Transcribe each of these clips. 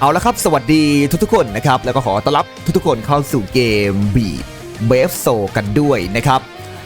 เอาละครับสวัสดีทุกๆคนนะครับ แล้วก็ขอต้อนรับทุกๆคนเข้าสู่เกมบีเบฟโซกันด้วยนะครับ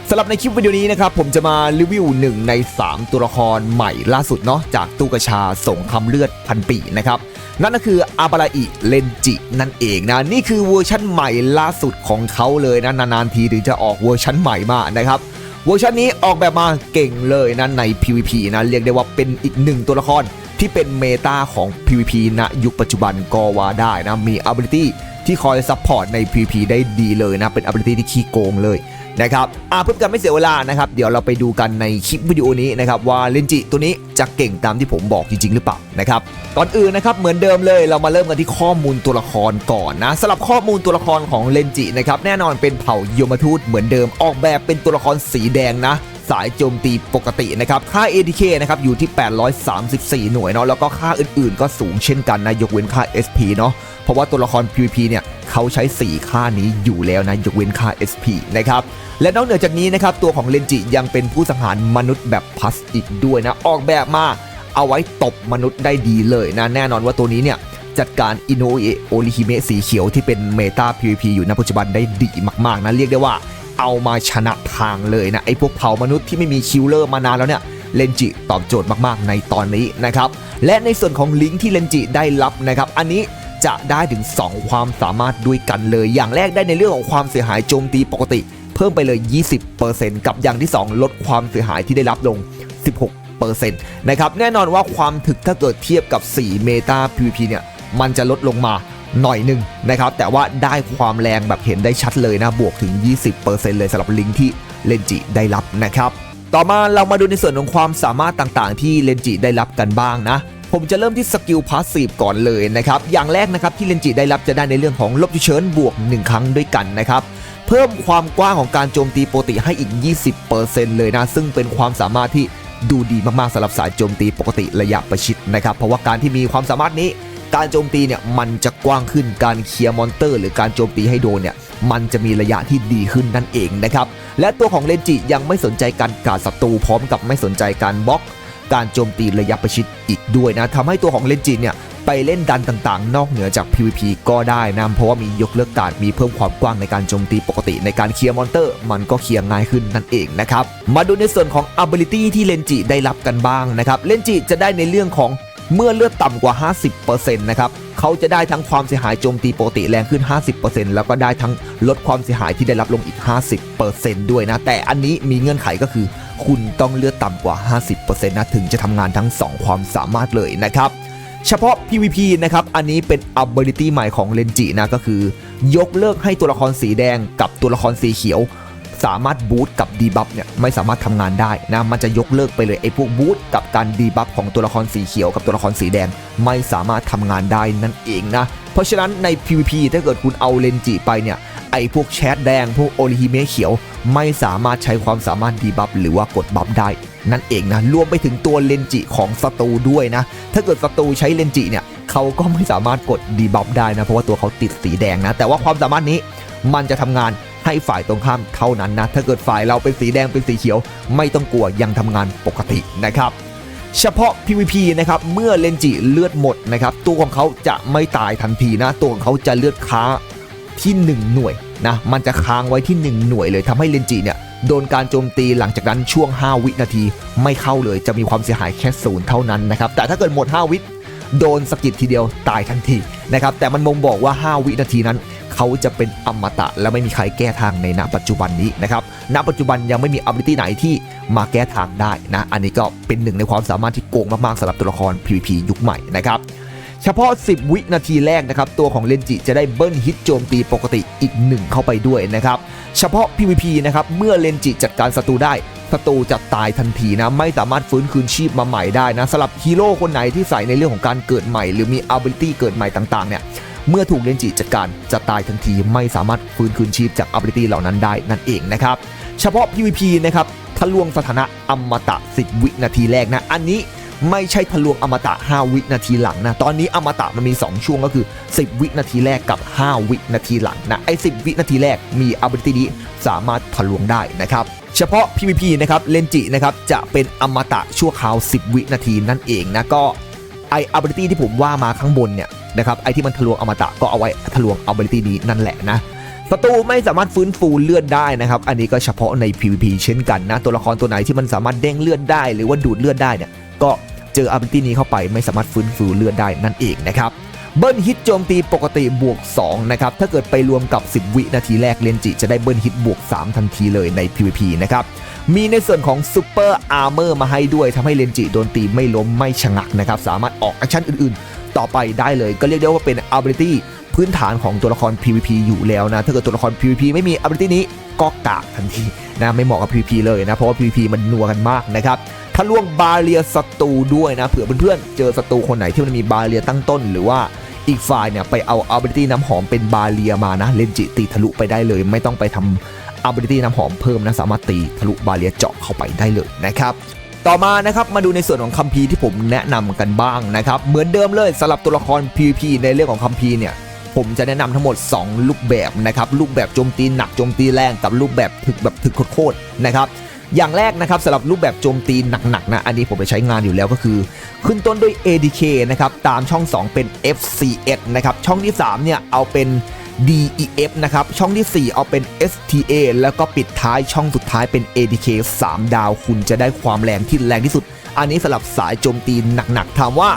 สำหรับในคลิปวิดีโอนี้นะครับ ผมจะมารีวิวหนึ่งใน 3 ตัวละครใหม่ล่าสุดเนาะจากตู้กระชาส่งคำเลือดพันปีนะครับ นั่นก็คืออาบาราอิเลนจินั่นเองนะ นี่คือเวอร์ชั่นใหม่ล่าสุดของเขาเลยนะ นานๆทีถึงจะออกเวอร์ชั่นใหม่มานะครับเวอร์ชันนี้ออกแบบมาเก่งเลยนะใน PVP นะเรียกได้ว่าเป็นอีกหนึ่งตัวละคร ที่เป็นเมตาของ PVP ณยุคปัจจุบันก็ว่าได้นะมี ability ที่คอยซัพพอร์ตใน PVP ได้ดีเลยนะ เป็น ability ที่ขี้โกงเลยนะครับอ่าเพื่อเป็นไม่เสียเวลานะครับ เดี๋ยวเราไปดูกันในคลิปวิดีโอนี้นะครับว่าเลนจิตัวนี้จะเก่งตามที่ผมบอกจริง ๆ หรือเปล่านะครับก่อนอื่นนะครับเหมือนเดิมเลยเรามาเริ่มกันที่ข้อมูลตัวละครก่อนนะสำหรับข้อมูลตัวละครของเลนจินะครับแน่นอนเป็นเผ่ายมทูตเหมือนเดิมออกแบบเป็นตัวละครสีแดงนะ สายโจมตีปกตินะครับค่า ATK นะครับอยู่ที่ 834 หน่วยเนาะแล้วก็ค่าอื่นๆ ก็สูงเช่นกันนะยกเว้นค่า SP เนาะเพราะว่าตัวละคร PVP เนี่ยเขาใช้ 4 ค่านี้อยู่แล้วนะยกเว้นค่า SP นะครับและนอกเหนือจากนี้นะครับตัวของเลนจิยังเป็นผู้สังหารมนุษย์แบบพัสอีกด้วยนะออกแบบมาเอาไว้ตบมนุษย์ได้ดีเลยนะแน่นอนว่าตัวนี้เนี่ยจัดการอินโนเอโอริฮิเมะสีเขียวที่เป็นเมตา PVP อยู่ในปัจจุบันได้ดีมากๆนะเรียกได้ว่า เอามาชนะทางเลยนะไอ้พวกเผ่ามนุษย์ที่ไม่มีคิลเลอร์มานานแล้วเนี่ยเลนจิตอบโจทย์มากๆในตอนนี้นะครับและในส่วนของลิงก์ที่เลนจิได้รับนะครับอันนี้จะได้ถึง 2 ความสามารถด้วยกันเลย อย่างแรกได้ในเรื่องของความเสียหายโจมตีปกติ เพิ่มไปเลย 20%กับอย่างที่ 2 ลดความเสียหายที่ได้รับลง 16%นะครับแน่นอนว่าความถึกถ้าเกิดเทียบกับ 4 เมตา PVP เนี่ยมันจะลดลงมา หน่อยหนึ่งนะครับแต่ว่าได้ความแรงแบบเห็นได้ชัดเลยนะบวกถึง 20%เลยสำหรับลิงที่เลนจิได้รับนะครับต่อมาเรามาดูในส่วนของความสามารถต่างๆ ที่เลนจิได้รับกันบ้างนะ ผมจะเริ่มที่สกิลพาสซีฟก่อนเลยนะครับ อย่างแรกนะครับที่เลนจิได้รับจะได้ในเรื่องของลบเฉินบวก 1 ครั้งด้วยกันนะครับ เพิ่มความกว้างของการโจมตีปกติให้อีก 20%เลยนะ ซึ่งเป็นความสามารถที่ดูดีมากๆสำหรับสายโจมตีปกติระยะประชิดนะครับ เพราะว่าการที่มีความสามารถนี้ การโจมตีเนี่ยมันจะกว้างขึ้นการเคลียร์มอนเตอร์ หรือการโจมตีให้โดนเนี่ยมันจะมีระยะที่ดีขึ้นนั่นเองนะครับและตัวของเลนจิยังไม่สนใจการกาดศัตรูพร้อมกับไม่สนใจการบล็อก การโจมตีระยะประชิดอีกด้วยนะทำให้ตัวของเลนจิเนี่ยไปเล่นดันต่างๆ นอกเหนือจาก PVP ก็ได้นะเพราะว่ามียกเลิกการมีเพิ่มความกว้างในการโจมตีปกติในการเคลียร์มอนเตอร์ มันก็เคลียร์ง่ายขึ้นนั่นเองนะครับ มาดูในส่วนของ ability ที่เลนจิได้รับกันบ้างนะครับเลนจิจะได้ในเรื่องของ เมื่อเลือดต่ำกว่า 50%นะครับเขาจะได้ทั้งความเสียหายโจมตีปกติแรงขึ้น 50%แล้วก็ได้ทั้งลดความเสียหายที่ได้รับลงอีก 50%ด้วยนะ แต่อันนี้มีเงื่อนไขก็คือ คุณต้องเลือดต่ำกว่า 50%นะถึงจะทำงานทั้ง 2 ความสามารถเลยนะครับเฉพาะ PVP นะครับ อันนี้เป็น ability ใหม่ของเลนจินะ ก็คือ ยกเลิกให้ตัวละครสีแดงกับตัวละครสีเขียว สามารถบูตกับดีบัฟเนี่ยไม่สามารถทำงานได้นะมันจะยกเลิกไปเลยไอ้พวกบูตกับการดีบัฟของตัวละครสีเขียวกับตัวละครสีแดง ไม่สามารถทำงานได้นั่นเองนะ เพราะฉะนั้นใน PVP ถ้าเกิดคุณเอาเลนจิไปเนี่ยไอ้พวกแชทแดงพวกโอริฮิเมะเขียว ไม่สามารถใช้ความสามารถดีบัฟหรือว่ากดบัฟได้นั่นเองนะรวมไปถึงตัวเลนจิของศัตรูด้วยนะ ถ้าเกิดศัตรูใช้เลนจิเนี่ยเขาก็ไม่สามารถกดดีบัฟได้นะ เพราะว่าตัวเขาติดสีแดงนะ แต่ว่าความสามารถนี้มันจะทำงาน ให้ฝ่ายตรงข้ามเท่านั้นนะ ถ้าเกิดฝ่ายเราเป็นสีแดงเป็นสีเขียว ไม่ต้องกลัวยังทำงานปกตินะครับเฉพาะ PVP นะครับเมื่อเลนจิเลือดหมดนะครับตัวของเขาจะไม่ตายทันทีนะ ตัวของเขาจะเลือดค้าที่ 1 หน่วยนะมันจะค้างไว้ที่ 1 หน่วยเลยทำให้เลนจิเนี่ยโดนการโจมตีหลังจากนั้นช่วง 5 วินาที ไม่เข้าเลยจะมีความเสียหายแค่ศูนย์เท่านั้นนะครับแต่ถ้าเกิดหมด 5 วิ โดนสกิดทีเดียวตายทันทีนะครับแต่มันมงบอกว่า 5 วินาทีนั้น เขาจะเป็นอมตะ และไม่มีใครแก้ทางในณปัจจุบันนี้นะครับณปัจจุบันยังไม่มี ability ไหนที่มาแก้ทางได้นะอันนี้ก็เป็นหนึ่งในความสามารถที่โกงมากๆสำหรับตัวละคร PVP ยุคใหม่นะครับเฉพาะ 10 วินาทีแรกนะครับ ตัวของเลนจิจะได้เบิ้ลฮิตโจมตีปกติอีก 1 เข้าไปด้วยนะครับ เฉพาะ PVP นะครับ เมื่อเลนจิจัดการศัตรูได้ ศัตรูจะตายทันทีนะไม่สามารถฟื้นคืนชีพมาใหม่ได้นะสำหรับฮีโร่คนไหนที่ใส่ในเรื่องของการเกิดใหม่ หรือมี ability เกิดใหม่ต่างๆเนี่ยเมื่อถูกเลนจิจัดการจะตายทันทีไม่สามารถฟื้นคืนชีพจาก ability เหล่านั้นได้นั่นเองนะครับเฉพาะ PVP นะครับทะลวงสถานะอมตะ 10 วินาทีแรกนะ อันนี้ ไม่ใช่ทะลวงอมตะ 5 วินาทีหลังนะ ตอนนี้อมตะมันมี 2 ช่วงก็คือ 10 วินาทีแรกกับ 5 วินาทีหลังนะ ไอ้ 10 วินาทีแรกมี ability นี้สามารถทะลวงได้นะครับเฉพาะ PVP นะครับเลนจินะครับจะเป็นอมตะชั่วคราว 10 วินาทีนั่นเองนะก็ไอ ability ที่ผมว่ามาข้างบนเนี่ยนะครับไอที่มันทะลวงอมตะก็เอาไว้ทะลวง ability นี้นั่นแหละนะศัตรูไม่สามารถฟื้นฟูเลือดได้นะครับ อันนี้ก็เฉพาะใน PVP เช่นกันนะ ตัวละครตัวไหนที่มันสามารถเด้งเลือดได้ หรือว่าดูดเลือดได้เนี่ย ก็เจอ ability นี้เข้าไปไม่สามารถฟื้นฟูเลือดได้นั่นเองนะครับเบิ้ลฮิตโจมตีปกติบวก 2 นะครับ ถ้าเกิดไปรวมกับ 10 วินาทีแรกเลนจิจะได้เบิ้ลฮิตบวก 3 ทันทีเลยใน PVP นะครับ มีในส่วนของซูเปอร์อาร์เมอร์มาให้ด้วยทำให้เลนจิโดนตีไม่ล้มไม่ชะงักนะครับ สามารถออกแอคชั่นอื่นๆ ต่อไปได้เลย ก็เรียกได้ว่าเป็น ability พื้นฐานของตัวละคร PVP อยู่แล้วนะ ถ้าเกิดตัวละคร PVP ไม่มี ability นี้ก็กากทันทีนะไม่เหมาะกับ PVP เลยนะ เพราะว่า PVP มันนัวกันมากนะครับ ทะลวงบาเรียศัตรูด้วยนะเผื่อเพื่อนๆเจอศัตรูคนไหนที่มันมีบาเรียตั้งต้น หรือว่าอีกฝ่ายเนี่ยไปเอา ability น้ำหอมเป็นบาเรียมานะเลนจิตีทะลุไปได้เลย ไม่ต้องไปทำ ability น้ำหอมเพิ่มนะสามารถตีทะลุบาเรียเจาะเข้าไปได้เลยนะครับต่อมานะครับมาดูในส่วนของคัมภีร์ที่ผมแนะนำกันบ้างนะครับเหมือนเดิมเลยสำหรับตัวละคร PVP ในเรื่องของคัมภีร์เนี่ยผมจะแนะนำทั้งหมด 2 รูปแบบนะครับรูปแบบโจมตีหนักโจมตีแรงกับรูปแบบถึกแบบถึกโคตรนะครับ อย่างแรกนะครับสำหรับรูปแบบโจมตีหนักๆนะอันนี้ผมไปใช้งานอยู่แล้วก็คือ ขึ้นต้นด้วย ADK นะครับตามช่อง 2 เป็น FCS นะครับช่องที่ 3 เนี่ยเอาเป็น DEF นะครับช่องที่ 4 เอาเป็น STA แล้วก็ปิดท้ายช่องสุดท้ายเป็น ADK 3 ดาวคุณจะได้ความแรงที่แรงที่สุด อันนี้สำหรับสายโจมตีหนักๆถามว่า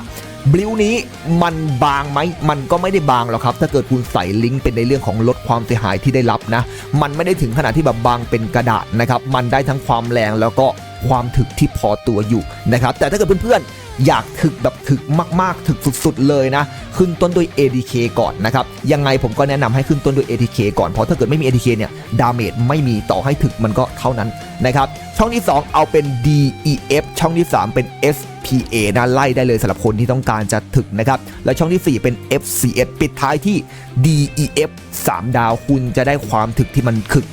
บลิวนี้มันบางไหมมันก็ไม่ได้บางหรอกครับ ถ้าเกิดคุณใส่ลิงก์เป็นในเรื่องของลดความเสียหายที่ได้รับนะ มันไม่ได้ถึงขนาดที่แบบบางเป็นกระดาษนะครับ มันได้ทั้งความแรงแล้วก็ความถึกที่พอตัวอยู่นะครับ แต่ถ้าเกิดเพื่อนๆ อยากถึกแบบถึกมากๆ ถึกสุดๆ เลยนะ ขึ้นต้นด้วย ADK ก่อนนะครับ ยังไงผมก็แนะนำให้ขึ้นต้นด้วย ADK ก่อน เพราะถ้าเกิดไม่มี ADK เนี่ย ดาเมจไม่มีต่อให้ถึกมันก็เท่านั้นนะครับ ช่องที่ 2 เอาเป็น DEF ช่องที่ 3 เป็น SPA นะไล่ได้เลยสำหรับคนที่ต้องการจะถึกนะครับ และช่องทีสี่ 4 เป็น FCS ปิดท้ายที่ DEF 3 ดาวคุณจะได้ความถึกที่มันถึก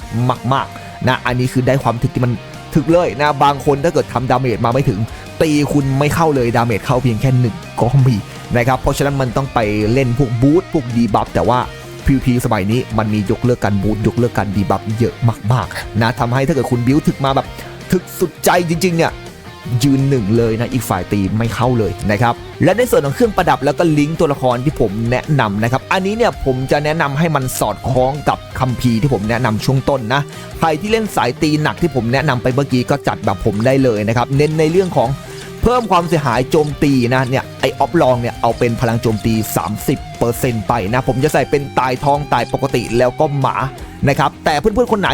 มากๆนะอันนี้คือได้ความถึกที่มันถึกเลยนะบางคนถ้าเกิดทำดาเมจมาไม่ถึง ตีคุณไม่เข้าเลยดาเมจเข้าเพียงแค่หนึ่งก็มีนะครับเพราะฉะนั้นมันต้องไปเล่นพวกบูทพวกดีบัฟแต่ว่า PVP สมัยนี้มันมียกเลิกการบูทยกเลิกการดีบัฟเยอะมากๆนะทำให้ถ้าเกิดคุณบิวถึกมาแบบ ถึกสุดใจจริงๆเนี่ยยืนหนึ่งเลยนะอีกฝ่ายตีไม่เข้าเลยนะครับและในส่วนของเครื่องประดับแล้วก็ลิงก์ตัวละครที่ผมแนะนำนะครับอันนี้เนี่ยผมจะแนะนำให้มันสอดคล้องกับคัมภีร์ที่ผมแนะนำช่วงต้นนะใครที่เล่นสายตีหนักที่ผมแนะนำไปเมื่อกี้ก็จัดแบบผมได้เลยนะครับเน้นในเรื่องของเพิ่มความเสียหายโจมตีนะเนี่ยไอออฟลองเนี่ยเอาเป็นพลังโจมตี 30%ไปนะผมจะใส่เป็นตายทองตายปกติแล้วก็หมานะครับแต่เพื่อนๆคนไหน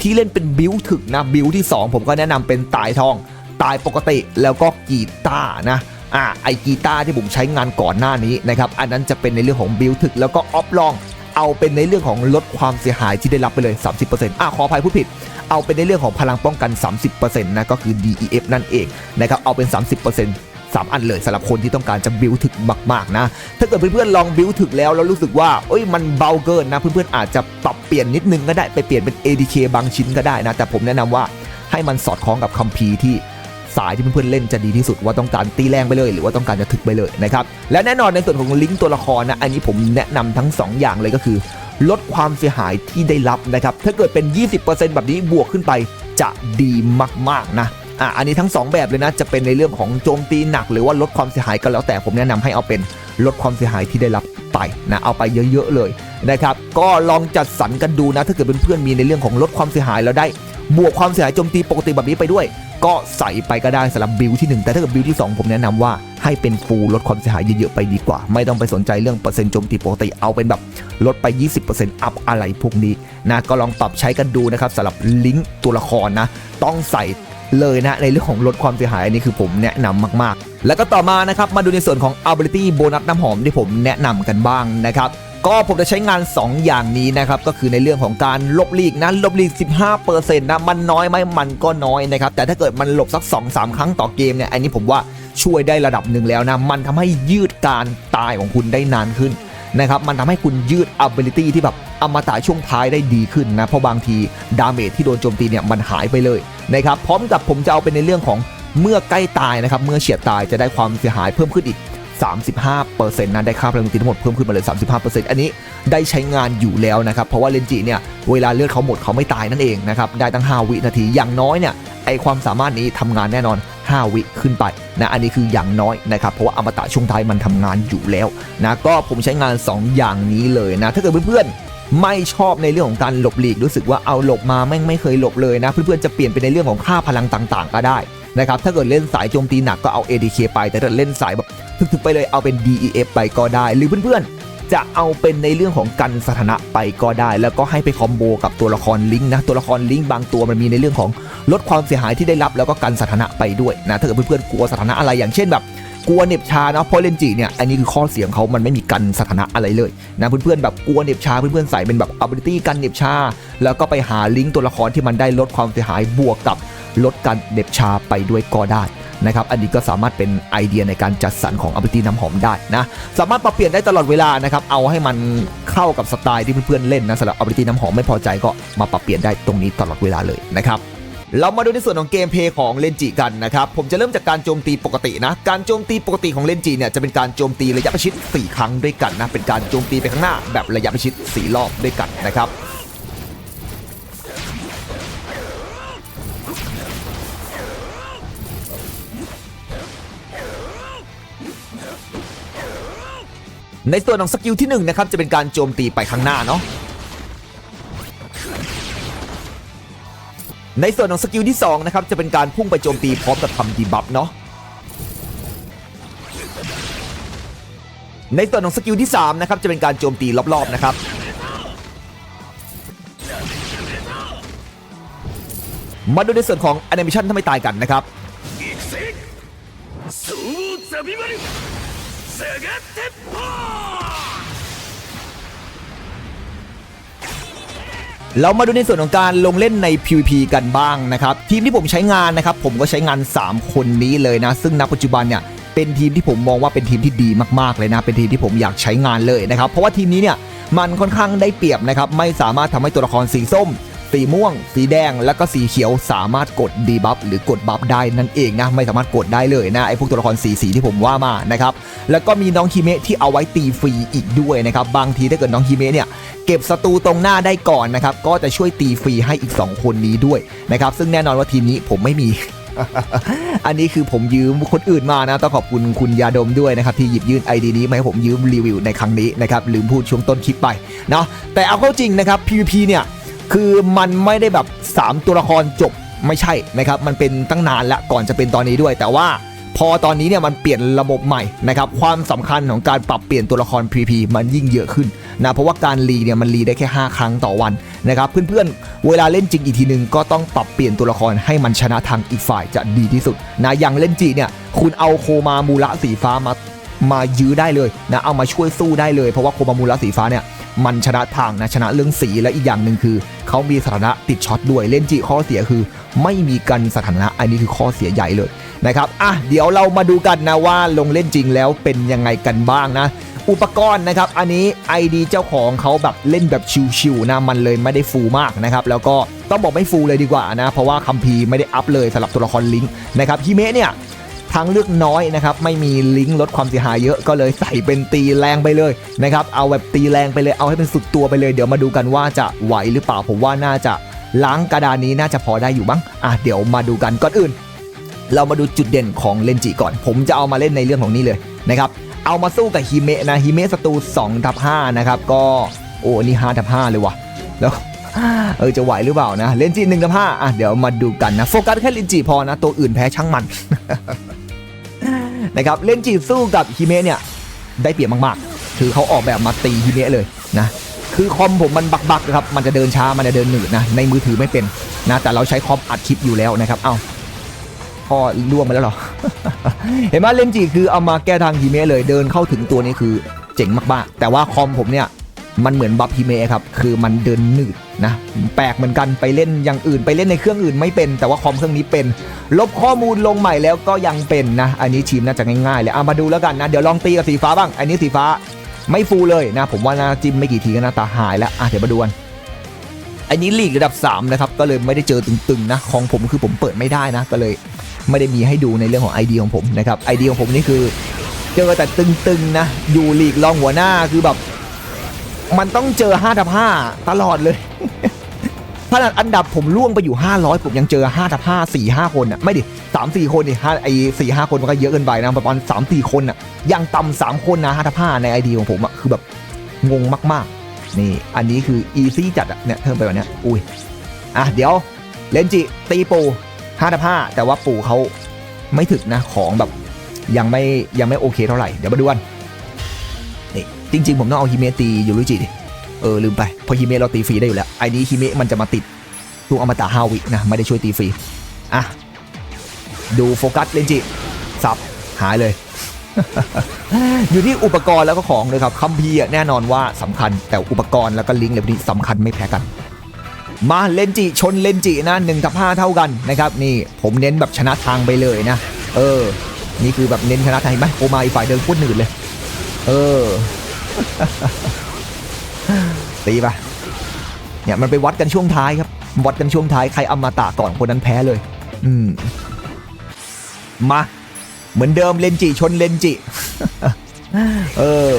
ที่เล่นเป็นบิวถึกนะบิวที่ 2 ผมก็แนะนำเป็นตายทอง ตายปกติแล้วก็กีตาร์นะอ่าไอกีตาร์ที่ผมใช้งานก่อนหน้านี้นะครับอันนั้นจะเป็นในเรื่องของบิลถึกแล้วก็ออฟลองเอาเป็นในเรื่องของลดความเสียหายที่ได้รับไปเลย 30%อ่าขออภัยผู้ผิด เอาเป็นในเรื่องของพลังป้องกัน 30%นะก็คือ DEF นั่นเองนะครับเอาเป็น 30% 3 อันเลยสำหรับคนที่ต้องการจะบิวถึกมากๆนะ ถ้าเกิดเพื่อนๆลองบิวถึกแล้วแล้วรู้สึกว่าเอ้ยมันเบาเกินนะ เพื่อนๆอาจจะปรับเปลี่ยนนิดนึงก็ได้ไปเปลี่ยนเป็น ADK บางชิ้นก็ได้นะ แต่ผมแนะนำว่าให้มันสอดคล้องกับคัมภีร์ที่สายที่เพื่อนๆเล่นจะดีที่สุดว่าต้องการตีแรงไปเลย หรือว่าต้องการจะถึกไปเลยนะครับและแน่นอนในส่วนของลิงก์ตัวละครนะอันนี้ผมแนะนำทั้ง 2 อย่างเลยก็คือ ลดความเสียหายที่ได้รับนะครับถ้าเกิดเป็น 20%แบบนี้บวกขึ้นไปจะดีมากๆนะ อะอันนี้ทั้ง 2 แบบเลยนะจะเป็นในเรื่องของโจมตีหนัก หรือว่าลดความเสียหายก็แล้วแต่ผมแนะนำให้เอาเป็นลดความเสียหายที่ได้รับไปนะเอาไปเยอะๆเลยนะครับก็ลองจัดสรรกันดูนะถ้าเกิดเพื่อนๆมีในเรื่องของลดความเสียหายแล้วได้บวกความเสียหายโจมตีปกติแบบนี้ไปด้วย ก็ใส่ไปก็ได้สำหรับบิลที่ 1 แต่ถ้าเกิดบิลที่ 2 ผมแนะนำว่าให้เป็นฟูลลดความเสียหายเยอะๆไปดีกว่า ไม่ต้องไปสนใจเรื่องเปอร์เซ็นต์โจมตีปกติเอาเป็นแบบลดไป 20%อัพอะไรพวกนี้นะก็ลองปรับใช้กันดูนะครับสำหรับลิงก์ตัวละครนะต้องใส่ เลยนะในเรื่องของลดความเสียหายอันนี้คือผมแนะนำมากๆ แล้วก็ต่อมานะครับมาดูในส่วนของ ability โบนัสน้ำหอมที่ผมแนะนำกันบ้างนะครับก็ผมจะใช้งาน 2 อย่างนี้นะครับก็คือในเรื่องของการลบลีกนะลบลีก 15%นะมันน้อยไหมมันก็น้อยนะครับแต่ถ้าเกิดมันหลบสัก 2-3 ครั้งต่อเกมเนี่ยอันนี้ผมว่าช่วยได้ระดับหนึ่งแล้วนะมันทำให้ยืดการตายของคุณได้นานขึ้น นะครับมันทำให้คุณยืด ability ที่แบบอมตะช่วงท้ายได้ดีขึ้นนะ เพราะบางทีดาเมจที่โดนโจมตีเนี่ยมันหายไปเลยนะครับพร้อมกับผมจะเอาเป็นในเรื่องของเมื่อใกล้ตายนะครับเมื่อเฉียดตายจะได้ความเสียหายเพิ่มขึ้นอีก 35%นะได้ค่าพลังตีทั้งหมดเพิ่มขึ้นมาเลย 35%อันนี้ได้ใช้งานอยู่แล้วนะครับเพราะว่าเลนจิเนี่ยเวลาเลือดเขาหมดเขาไม่ตายนั่นเองนะครับได้ตั้ง 5 วินาทีอย่างน้อยเนี่ยไอความสามารถนี้ทำงานแน่นอน 5 วิขึ้นไปนะอันนี้คืออย่างน้อยนะครับ เพราะว่าอมตะช่วงท้ายมันทำงานอยู่แล้วนะก็ผมใช้งาน 2 อย่างนี้เลยนะ ถ้าเกิดเพื่อนๆไม่ชอบในเรื่องของการหลบหลีกรู้สึกว่าเอาหลบมาแม่งไม่เคยหลบเลยนะเพื่อนๆจะเปลี่ยนไปในเรื่องของค่าพลังต่างๆ ก็ได้นะครับถ้าเกิดเล่นสายโจมตีหนักก็เอา ADK ไป แต่ถ้าเล่นสายแบบถึกๆไปเลยเอาเป็น DEF ไปก็ได้ หรือเพื่อนๆ จะเอาเป็นในเรื่องของกันสถานะไปก็ได้ แล้วก็ให้ไปคอมโบกับตัวละครลิงก์นะตัวละครลิงก์บางตัวมันมีในเรื่องของลดความเสียหายที่ได้รับแล้วก็กันสถานะไปด้วยนะถ้าเกิดเพื่อนๆกลัวสถานะอะไรอย่างเช่นแบบกลัวเหน็บชาเนาะพราะเลนจิเนี่ยอันนี้คือข้อเสียงเขามันไม่มีกันสถานะอะไรเลยนะเพื่อนๆแบบกลัวเหน็บชาเพื่อนๆใส่เป็นแบบ ability กันเหน็บชา แล้วก็ไปหาลิงก์ตัวละครที่มันได้ลดความเสียหายบวกกับลดการเหน็บชาไปด้วยก็ได้ นะครับอันนี้ก็สามารถเป็นไอเดียในการจัดสรรของ ability น้ำหอมได้นะสามารถปรับเปลี่ยนได้ตลอดเวลานะครับเอาให้มันเข้ากับสไตล์ที่เพื่อนๆเล่นนะสำหรับ ability น้ำหอมไม่พอใจก็มาปรับเปลี่ยนได้ตรงนี้ตลอดเวลาเลยนะครับเรามาดูในส่วนของเกมเพลย์ของเลนจิกันนะครับ ผมจะเริ่มจากการโจมตีปกตินะ การโจมตีปกติของเลนจิเนี่ยจะเป็นการโจมตีระยะประชิด 4 ครั้งด้วยกันนะ เป็นการโจมตีไปข้างหน้าแบบระยะประชิด 4 รอบด้วยกันนะครับ ในส่วนของสกิลที่1นะครับจะเป็นการโจมตีไปข้างหน้าเนาะในส่วนของสกิลที่2นะครับจะเป็นการพุ่งไปโจมตีพร้อมกับทำดีบัฟเนาะในส่วนของสกิลที่3นะครับจะเป็นการโจมตีรอบๆนะครับ มาดูในส่วนของแอนิเมชันถ้าไม่ตายกันนะครับ เรามาดูในส่วนของการลงเล่นใน PVP กันบ้างนะครับ ทีมที่ผมใช้งานนะครับ ผมก็ใช้งาน 3 คนนี้เลยนะ ซึ่งณปัจจุบันเนี่ยเป็นทีมที่ผมมองว่าเป็นทีมที่ดีมากๆเลยนะ เป็นทีมที่ผมอยากใช้งานเลยนะครับ เพราะว่าทีมนี้เนี่ยมันค่อนข้างได้เปรียบนะครับ ไม่สามารถทำให้ตัวละครสีส้ม สีม่วง สีแดงแล้วก็สีเขียวสามารถกดดีบัฟหรือกดบัฟได้นั่นเองนะไม่สามารถกดได้เลยนะไอ้พวกตัวละครสีสีที่ผมว่ามานะครับแล้วก็มีน้องฮิเมะที่เอาไว้ตีฟรีอีกด้วยนะครับบางทีถ้าเกิดน้องฮิเมะเนี่ยเก็บศัตรูตรงหน้าได้ก่อนนะครับก็จะช่วยตีฟรีให้อีก 2 คนนี้ด้วยนะครับซึ่งแน่นอนว่าทีมนี้ผมไม่มีอันนี้คือผมยืมคนอื่นมานะต้องขอบคุณคุณยาดมด้วยนะครับที่หยิบยื่นไอดีนี้มาให้ผมยืมรีวิวในครั้งนี้นะครับลืมพูดช่วงต้นคลิปไปเนาะแต่เอาเข้าจริงนะครับ PVP เนี่ย คือมันไม่ได้แบบ 3 ตัวละครจบไม่ใช่นะครับ มันเป็นตั้งนานแล้วก่อนจะเป็นตอนนี้ด้วย แต่ว่าพอตอนนี้เนี่ยมันเปลี่ยนระบบใหม่นะครับความสำคัญของการปรับเปลี่ยนตัวละคร PP มันยิ่งเยอะขึ้นนะเพราะว่าการรีเนี่ยมันรีได้แค่ 5 ครั้งต่อวันนะครับเพื่อนๆ เวลาเล่นจริงอีกทีหนึ่งก็ต้องปรับเปลี่ยนตัวละครให้มันชนะทางอีกฝ่ายจะดีที่สุดนะอย่างเล่นจีเนี่ยคุณเอาโคมามูระสีฟ้ามามายื้อได้เลยนะเอามาช่วยสู้ได้เลย เพราะว่าโคมามูระสีฟ้าเนี่ย มันชนะทางนะชนะเรื่องสีและอีกอย่างหนึ่งคือ เขามีสถานะติดช็อตด้วยเล่นจีข้อเสียคือ ไม่มีกันสถานะ อันนี้คือข้อเสียใหญ่เลยนะครับอะเดี๋ยวเรามาดูกันนะว่าลงเล่นจริงแล้วเป็นยังไงกันบ้างนะ อุปกรณ์นะครับ อันนี้ ID เจ้าของเขาแบบเล่นแบบชิวๆนะมันเลยไม่ได้ฟูมากนะครับแล้วก็ต้องบอกไม่ฟูเลยดีกว่านะ เพราะว่าคัมภีร์ไม่ได้อัพเลยสำหรับตัวละครลิงก์นะครับฮิเมะเนี่ยางเลือกน้อยนะครับไม่มีลิงก์ลดความเสียหายเยอะก็เลยใส่เป็นตีแรงไปเลยนะครับเอาแบบตีแรงไปเลยเอาให้เป็นสุดตัวไปเลยเดี๋ยวมาดูกันว่าจะไหวหรือเปล่าผมว่าน่าจะล้างกระดานนี้น่าจะพอได้อยู่บ้างอะเดี๋ยวมาดูกันก่อนอื่น เรามาดูจุดเด่นของเลนจิก่อน ผมจะเอามาเล่นในเรื่องของนี้เลยนะครับเอามาสู้กับฮิเมะนะฮิเมะศัตรู2ทับ5นะครับก็โอ้อันนี่5ทับ5เลยว่ะแล้วเออจะไหวหรือเปล่านะเลนจิ1ทับ5อะเดี๋ยวมาดูกันนะ โฟกัสแค่เลนจิพอนะ ตัวอื่นแพ้ช่างมัน นะครับเล่นจีสู้กับฮิเมะเนี่ยได้เปรียบมากๆ คือเขาออกแบบมาตีฮิเมะเลยนะคือคอมผมมันบักๆนะครับมันจะเดินช้ามันจะเดินหนืดนะในมือถือไม่เป็นนะแต่เราใช้คอมอัดคลิปอยู่แล้วนะครับเอ้าพ่อล่วงไปแล้วเหรอ เห็นไหมเลนจีคือเอามาแก้ทางฮิเมะเลยเดินเข้าถึงตัวนี้คือเจ๋งมากๆ แต่ว่าคอมผมเนี่ยมันเหมือนบัฟฮิเมะครับคือมันเดินหนืด นะแปลกเหมือนกันไปเล่นอย่างอื่นไปเล่นในเครื่องอื่นไม่เป็น แต่ว่าคอมเครื่องนี้เป็น ลบข้อมูลลงใหม่แล้วก็ยังเป็นนะอันนี้ทีมน่าจะง่ายๆเลยเอามาดูแล้วกันนะเดี๋ยวลองตีกับสีฟ้าบ้าง อันนี้สีฟ้าไม่ฟูลเลยนะ ผมว่าน่าจิ้มไม่กี่ทีก็หน่าตาหายแล้วอะเดี๋ยวมาดูกันอันนี้ลีกระดับ3นะครับก็เลยไม่ได้เจอตึงๆนะของผมคือผมเปิดไม่ได้นะก็เลยไม่ได้มีให้ดูในเรื่องของไอเดียของผมนะครับไอเดียของผมนี่คือเจอแต่ตึงๆนะอยู่ลีกรองหัวหน้าคือแบบ มันต้องเจอ5ทับ5ตลอดเลย ขนาดอันดับผมล่วงไปอยู่ 500 ผมยังเจอ5ทับ5 4 5 คนอะ ไม่ดิ3 4 คนดิห้าไอ้4 5 คนมันก็เยอะเกินไปนะประมาณ3 4 คนอะ ยังต่ำ3คนนะ5ทับ5ในไอดีของผมอะ คือแบบงงมากๆ นี่ อันนี้คืออีซี่จัดอะ เนี่ยเทิมไปแบบเนี้อุ้ย อะ เดี๋ยว เลนจิตีปู5ทับ5แต่ว่าปูเขาไม่ถึกนะของแบบยังไม่ยังไม่โอเคเท่าไหร่ เดี๋ยวมาดูกัน จริง ๆ ผมต้องเอาฮิเมะตียูรุจิดิเออลืมไปเพอฮิเมะเราตีฟรีได้อยู่แล้วไอ้นี้ฮิเมะมันจะมาติดลูกอมตะฮาวินะไม่ได้ช่วยตีฟรีอะดูโฟกัสเลนจิสับหายเลย อยู่ที่อุปกรณ์แล้วก็ของเลยครับคัมภีร์อะแน่นอนว่าสำคัญ แต่อุปกรณ์แล้วก็ลิงก์อะไรพวกนี้สำคัญไม่แพ้กัน มาเลนจิชนเลนจินะหนึ่งกับห้าเท่ากันนะครับนี่ผมเน้นแบบชนะทางไปเลยนะ เออ นี่คือแบบเน้นชนะทางเห็นไหมโอมาอีกฝ่ายเดินพูดหนืดเลย เออ ตีไปเนี่ยมันไปวัดกันช่วงท้ายครับ วัดกันช่วงท้ายใครอมตะก่อนคนนั้นแพ้เลย อืม มา เหมือนเดิมเลนจิชนเลนจิ เออ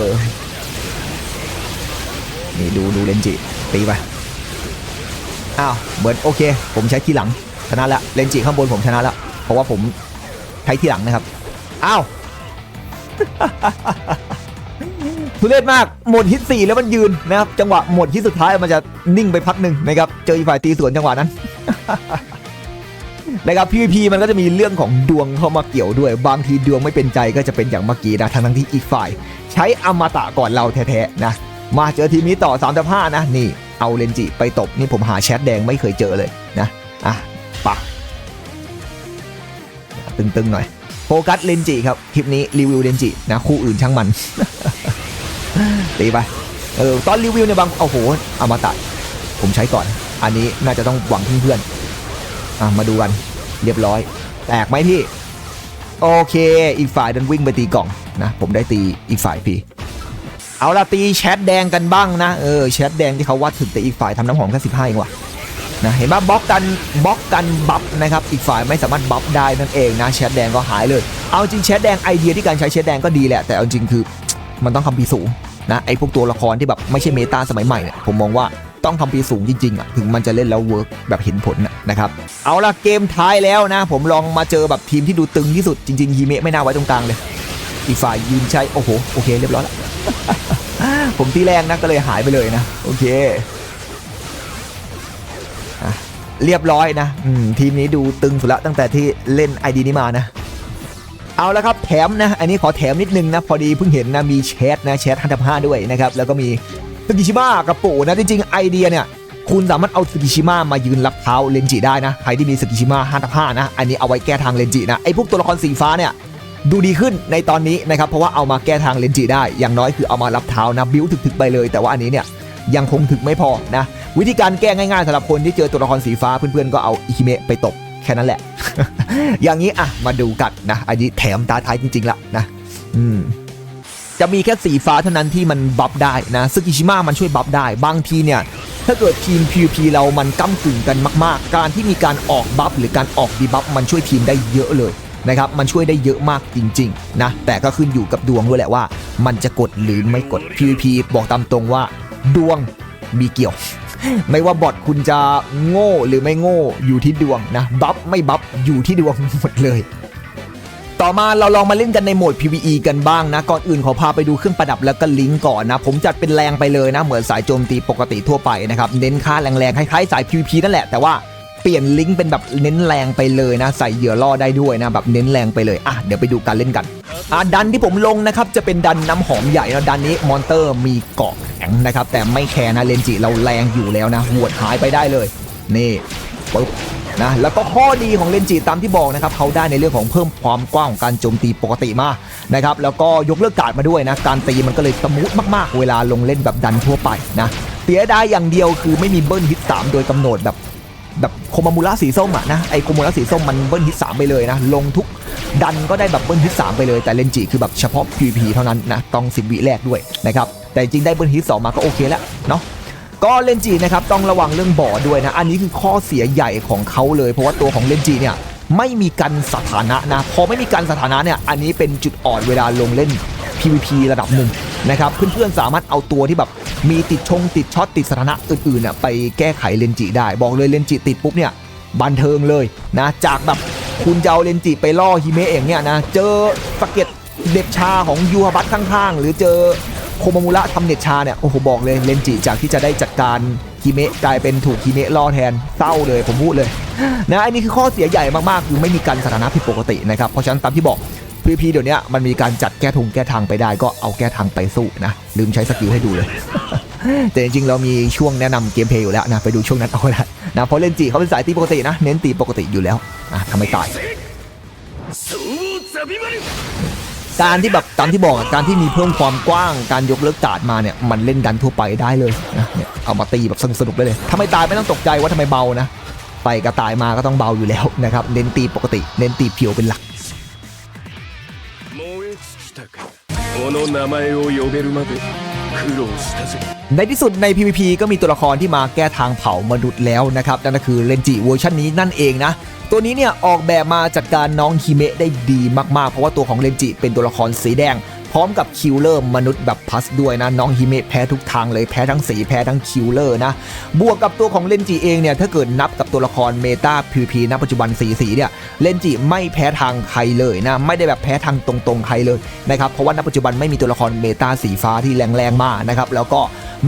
นี่ดูดูเลนจิ ตีไปอ้าวเหมือนโอเค ผมใช้ที่หลังชนะแล้วเลนจิข้างบนผมชนะแล้วเพราะว่าผมใช้ที่หลังนะครับ อ้าว ทุเรศมากหมดฮิตสี่แล้วมันยืนนะครับจังหวะหมดฮิตสุดท้ายมันจะนิ่งไปพักหนึ่งนะครับเจออีกฝ่ายตีสวนจังหวะนั้น นะครับ PVP มันก็จะมีเรื่องของดวงเข้ามาเกี่ยวด้วย บางทีดวงไม่เป็นใจก็จะเป็นอย่างเมื่อกี้นะทั้งทั้งที่อีกฝ่าย ใช้อมตะก่อนเราแท้ๆนะมาเจอทีมนี้ต่อ3ามห้านะนี่เอาเลนจิไปตบนี่ผมหาแชทแดงไม่เคยเจอเลยนะอะปะตึงๆหน่อยโฟกัสเลนจิครับคลิปนี้รีวิวเลนจินะคู่อื่นช่างมัน ตีไป เออตอนรีวิวเนี่ยบางโอ้โหเอามาตะผมใช้ก่อน อันนี้น่าจะต้องหวังเพื่อนอะมาดูกันเรียบร้อย แตกไหมพี่ โอเค อีกฝ่ายเดินวิ่งไปตีกล่องนะ ผมได้ตีอีกฝ่ายพี่ เอาละตีแชทแดงกันบ้างนะ เออแชทแดงที่เขาวัดถึงแต่อีกฝ่ายทำน้ำหอมแค่สิบห้าเองว่ะนะเห็นป่ะบล็อกกันบล็อกกันบัฟนะครับอีกฝ่ายไม่สามารถบัฟได้นั่นเองนะแชทแดงก็หายเลย เอาจริงแชทแดงไอเดียที่การใช้แชทแดงก็ดีแหละ แต่เอาจริงคือมันต้องคำพีร์สูง นะไอ้พวกตัวละครที่แบบไม่ใช่เมตาสมัยใหม่เนี่ยผมมองว่าต้องคำพีสูงจริงๆอะถึงมันจะเล่นแล้วเวิร์กแบบเห็นผลนะครับเอาละเกมท้ายแล้วนะ ผมลองมาเจอแบบทีมที่ดูตึงที่สุดจริงๆฮีเมะไม่น่าไว้ตรงกลางเลย อีกฝ่ายยืนใช้โอ้โหโอเคเรียบร้อยแล้วผมตีแรงนะก็เลยหายไปเลยนะ โอเคอเรียบร้อยนะทีมนี้ดูตึงสุดละตั้งแต่ที่เล่นไอดีนี้มานะ เอาแล้วครับแถมนะ อันนี้ขอแถมนิดนึงนะ พอดีเพิ่งเห็นนะ มีแชทนะแชทฮันดับห้าด้วยนะครับ แล้วก็มีสกิชิมะกับปู่นะ จริงๆ ไอเดียเนี่ย คุณสามารถเอาสกิชิมะมายืนรับเท้าเลนจิได้นะ ใครที่มีสกิชิมะฮันดับห้านะ อันนี้เอาไว้แก้ทางเลนจินะ ไอพวกตัวละครสีฟ้าเนี่ยดูดีขึ้นในตอนนี้นะครับ เพราะว่าเอามาแก้ทางเลนจิได้ อย่างน้อยคือเอามารับเท้านะ บิ้วถึกๆไปเลย แต่ว่าอันนี้เนี่ยยังคงถึกไม่พอนะ วิธีการแก้ง่ายๆสำหรับคนที่เจอตัวละครสีฟ้าเพื่อนๆก็เอาอิคิเมะไปตบ แค่นั้นแหละ อย่างนี้อะมาดูกันนะอันนี้แถมตาท้ายจริง ๆ ละนะอืมจะมีแค่สีฟ้าเท่านั้นที่มันบัฟได้นะซึกิชิมะมันช่วยบัฟได้ บางทีเนี่ย ถ้าเกิดทีม PVP เรามันก้ากึ่งกันมาก ๆ การที่มีการออกบัฟหรือการออกดีบัฟมันช่วยทีมได้เยอะเลยนะครับมันช่วยได้เยอะมากจริงๆนะแต่ก็ขึ้นอยู่กับดวงด้วยแหละว่า มันจะกดหรือไม่กด PVP บอกตามตรงว่า ดวงมีเกี่ยว ไม่ว่าบอทคุณจะโง่หรือไม่โง่อยู่ที่ดวงนะ บัฟไม่บัฟอยู่ที่ดวงหมดเลย ต่อมาเราลองมาเล่นกันในโหมด PVE กันบ้างนะ ก่อนอื่นขอพาไปดูเครื่องประดับแล้วก็ลิงก์ก่อนนะ ผมจัดเป็นแรงไปเลยนะ เหมือนสายโจมตีปกติทั่วไปนะครับ เน้นค่าแรงๆคล้ายๆสาย PVP นั่นแหละแต่ว่า เปลี่ยนลิงก์เป็นแบบเน้นแรงไปเลยนะ ใส่เหยื่อล่อได้ด้วยนะแบบเน้นแรงไปเลยอะเดี๋ยวไปดูการเล่นกันอะดันที่ผมลงนะครับจะเป็นดันน้ำหอมใหญ่นะดันนี้มอนเตอร์มีเกาะแข็งนะครับแต่ไม่แคร์นะเลนจิเราแรงอยู่แล้วนะหวดหายไปได้เลย นี่ปึ๊บนะแล้วก็ข้อดีของเลนจิตามที่บอกนะครับเขาได้ในเรื่องของเพิ่มความกว้างของการโจมตีปกติมานะครับแล้วก็ยกเลิกการ์ดมาด้วยนะการตีมันก็เลยสมูทมากๆ เวลาลงเล่นแบบดันทั่วไปนะเสียดายอย่างเดียวคือไม่มีเบิ้ลฮิต3โดยกำหนดแบบ แบบโคมามูระสีส้มอะนะไอโคมามูระสีส้มมันเบิ้ลฮิตสามไปเลยนะ ลงทุกดันก็ได้แบบเบิ้ลฮิตสามไปเลยแต่เลนจิคือแบบเฉพาะ PVP เท่านั้นนะต้องสิบวิแรกด้วยนะครับแต่จริงได้เบิ้ลฮิตสองมาก็โอเคแล้วเนาะก็เลนจินะครับต้องระวังเรื่องบ่อด้วยนะ อันนี้คือข้อเสียใหญ่ของเขาเลย เพราะว่าตัวของเลนจิเนี่ยไม่มีกันสถานะนะพอไม่มีกันสถานะเนี่ยอันนี้เป็นจุดอ่อนเวลาลงเล่น PVP ระดับหนึ่งนะครับเพื่อนๆสามารถเอาตัวที่แบบ มีติดชงติดช็อตติดสถานะอื่นๆน่ะไปแก้ไขเลนจิได้ บอกเลยเลนจิติดปุ๊บเนี่ยบันเทิงเลยนะ จากแบบคุณจะเอาเลนจิไปล่อฮิเมะเองเนี่ยนะ เจอสะเก็ดเด็บชาของยูฮาบัตข้างๆ หรือเจอโคมามุระทำเน็ตชาเนี่ย โอ้โห บอกเลยเลนจิจากที่จะได้จัดการฮิเมะกลายเป็นถูกฮิเมะล่อแทนเศร้าเลยผมพูดเลยนะอันนี้คือข้อเสียใหญ่มากๆ คือไม่มีการสถานะผิดปกตินะครับ เพราะฉะนั้นตามที่บอก PVP เดี๋ยวนี้มันมีการจัดแก้ทงแก้ทางไปได้ก็เอาแก้ทางไปสู้นะ ลืมใช้สกิลให้ดูเลย แต่จริงๆ เรามีช่วงแนะนำเกมเพย์อยู่แล้วนะ ไปดูช่วงนั้นเอาละนะเพราะเล่นจีเขาเป็นสายตีปกตินะ เน้นตีปกติอยู่แล้วอะทำไมตายการที่แบบตามที่บอกการที่มีเพิ่มความกว้างการยกเลิกกาดมาเนี่ยมันเล่นดันทั่วไปได้เลยนะเนี่ยเอามาตีแบบสนุกๆได้เลยทำไมตายไม่ต้องตกใจว่าทำไมเบานะไปกระตายมาก็ต้องเบาอยู่แล้วนะครับเน้นตีปกติ เน้นตีเพียวเป็นหลัก の名前を呼べるまで苦労したぜ ในที่สุดใน PVP ก็มีตัวละครที่มาแก้ทางเผามนุษย์แล้วนะครับ นั่นก็คือเลนจิเวอร์ชันนี้นั่นเองนะ ตัวนี้เนี่ยออกแบบมาจัดการน้องฮิเมะได้ดีมากๆ เพราะว่าตัวของเลนจิเป็นตัวละครสีแดง พร้อมกับคิลเลอร์มนุษย์แบบพัสด้วยนะ น้องฮิเมะแพ้ทุกทางเลยแพ้ทั้งสีแพ้ทั้งคิลเลอร์นะ บวกกับตัวของเลนจิเองเนี่ย ถ้าเกิดนับกับตัวละครเมตา PVP ณปัจจุบันสีสีเนี่ยเลนจิไม่แพ้ทางใครเลยนะ ไม่ได้แบบแพ้ทางตรงๆใครเลยนะครับเพราะว่าณปัจจุบันไม่มีตัวละครเมตาสีฟ้าที่แรงๆมากนะครับแล้วก็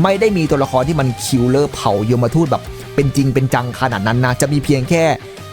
ไม่ได้มีตัวละครที่มันคิลเลอร์เผายมทูตแบบเป็นจริงเป็นจังขนาดนั้นนะจะมีเพียงแค่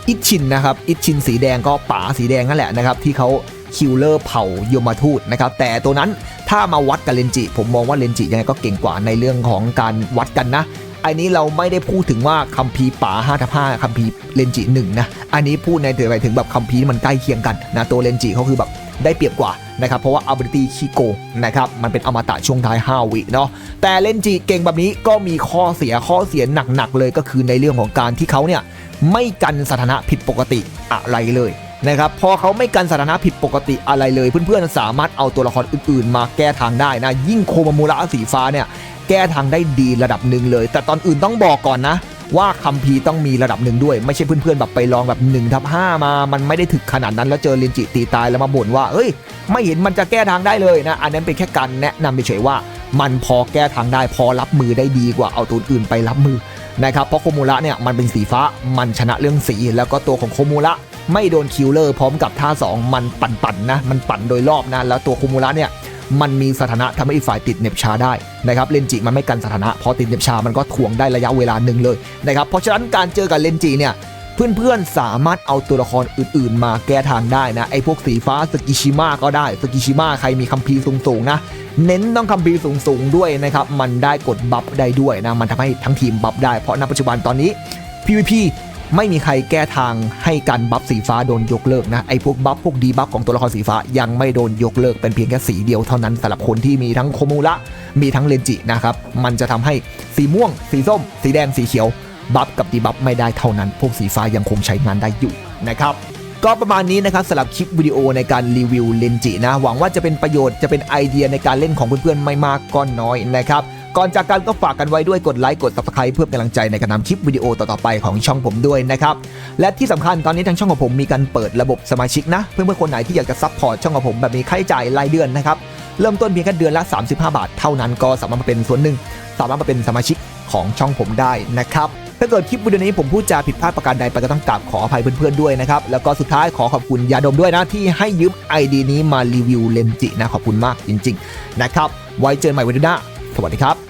อิชินนะครับอิชินสีแดงก็ป๋าสีแดงนั่นแหละนะครับที่เขา คิลเลอร์เผายมทูตนะครับแต่ตัวนั้นถ้ามาวัดกับเลนจิ ผมมองว่าเลนจิยังไงก็เก่งกว่าในเรื่องของการวัดกันนะ อันนี้เราไม่ได้พูดถึงว่าคัมภีร์ป๋า5ทับ5คัมภีร์เลนจิหนึ่งนะอันนี้พูดในถือไปถึงแบบคัมภีร์มันใกล้เคียงกันนะตัวเลนจิเขาคือแบบได้เปรียบกว่านะครับเพราะว่า ability ขี้โกนะครับมันเป็นอมตะช่วงท้าย 5 วิเนาะแต่เลนจิเก่งแบบนี้ก็มีข้อเสียข้อเสียหนักๆเลยก็คือในเรื่องของการที่เขาเนี่ยไม่กันสถานะผิดปกติอะไรเลย นะครับพอเขาไม่กันสถานะผิดปกติอะไรเลย เพื่อนๆสามารถเอาตัวละครอื่นๆ มาแก้ทางได้นะ ยิ่งโคมามูระสีฟ้าเนี่ยแก้ทางได้ดีระดับหนึ่งเลย แต่ตอนอื่นต้องบอกก่อนนะ ว่าคัมภีร์ต้องมีระดับหนึ่งด้วย ไม่ใช่เพื่อนๆแบบไปลองแบบ1ทับ5มา มันไม่ได้ถึกขนาดนั้นแล้วเจอเลนจิตีตายแล้วมาบ่นว่าเฮ้ย ไม่เห็นมันจะแก้ทางได้เลยนะ อันนั้นเป็นแค่การแนะนำเฉยๆว่า มันพอแก้ทางได้พอรับมือได้ดีกว่าเอาตัวอื่นไปรับมือนะครับเพราะโคมูระเนี่ยมันเป็นสีฟ้ามันชนะเรื่องสี แล้วก็ตัวของโคมูระ ไม่โดนคิลเลอร์พร้อมกับท่าสองมันปั่นๆนะมันปั่นโดยรอบนะแล้วตัวโคมูระเนี่ยมันมีสถานะทำให้อีกฝ่ายติดเน็บชาได้นะครับเลนจิมันไม่กันสถานะพอติดเน็บชามันก็ถ่วงได้ระยะเวลาหนึ่งเลยนะครับเพราะฉะนั้นการเจอกับเลนจิเนี่ยเพื่อนๆ สามารถเอาตัวละครอื่นๆ มาแก้ทางได้นะ ไอ้พวกสีฟ้าสกิชิมะก็ได้สกิชิมะใครมีคัมภีร์สูงๆ นะ เน้นต้องคัมภีร์สูงๆ ด้วยนะครับ มันได้กดบัฟได้ด้วยนะ มันทำให้ทั้งทีมบัฟได้เพราะณปัจจุบันตอนนี้ PVP ไม่มีใครแก้ทางให้การบัฟสีฟ้าโดนยกเลิกนะไอ้พวกบัฟพวกดีบัฟของตัวละครสีฟ้ายังไม่โดนยกเลิกเป็นเพียงแค่สีเดียวเท่านั้นสำหรับคนที่มีทั้งโคมูระมีทั้งเลนจินะครับมันจะทำให้สีม่วง สีส้ม สีแดงสีเขียวบัฟกับดีบัฟไม่ได้เท่านั้น พวกสีฟ้ายังคงใช้งานได้อยู่นะครับก็ประมาณนี้นะครับสำหรับคลิปวิดีโอในการรีวิวเลนจินะหวังว่าจะเป็นประโยชน์จะเป็นไอเดียในการเล่นของเพื่อนๆไม่มากก็น้อยนะครับ ก่อนจากกันก็ฝากกันไว้ด้วยกดไลค์กด subscribe เพื่อเป็นกำลังใจในการทำคลิปวิดีโอต่อๆไปของช่องผมด้วยนะครับและที่สำคัญตอนนี้ทางช่องของผมมีการเปิดระบบสมาชิกนะ เพื่อนๆคนไหนที่อยากจะซัพพอร์ตช่องของผมแบบมีค่าใช้จ่ายรายเดือนนะครับเริ่มต้นเพียงแค่เดือนละ 35 บาท เท่านั้นก็สามารถมาเป็นส่วนหนึ่ง สามารถมาเป็นสมาชิกของช่องผมได้นะครับถ้าเกิดคลิปวิดีโอนี้ผมพูดจาผิดพลาดประการใดไปก็ต้องกราบขออภัยเพื่อนๆด้วยนะครับ แล้วก็สุดท้ายขอขอบคุณยาดมด้วยนะ ที่ให้ยืมไอดีนี้มารีวิวเลนจินะ ขอบคุณมากจริง ๆ นะครับ ไว้เจอใหม่วันหน้า สวัสดีครับ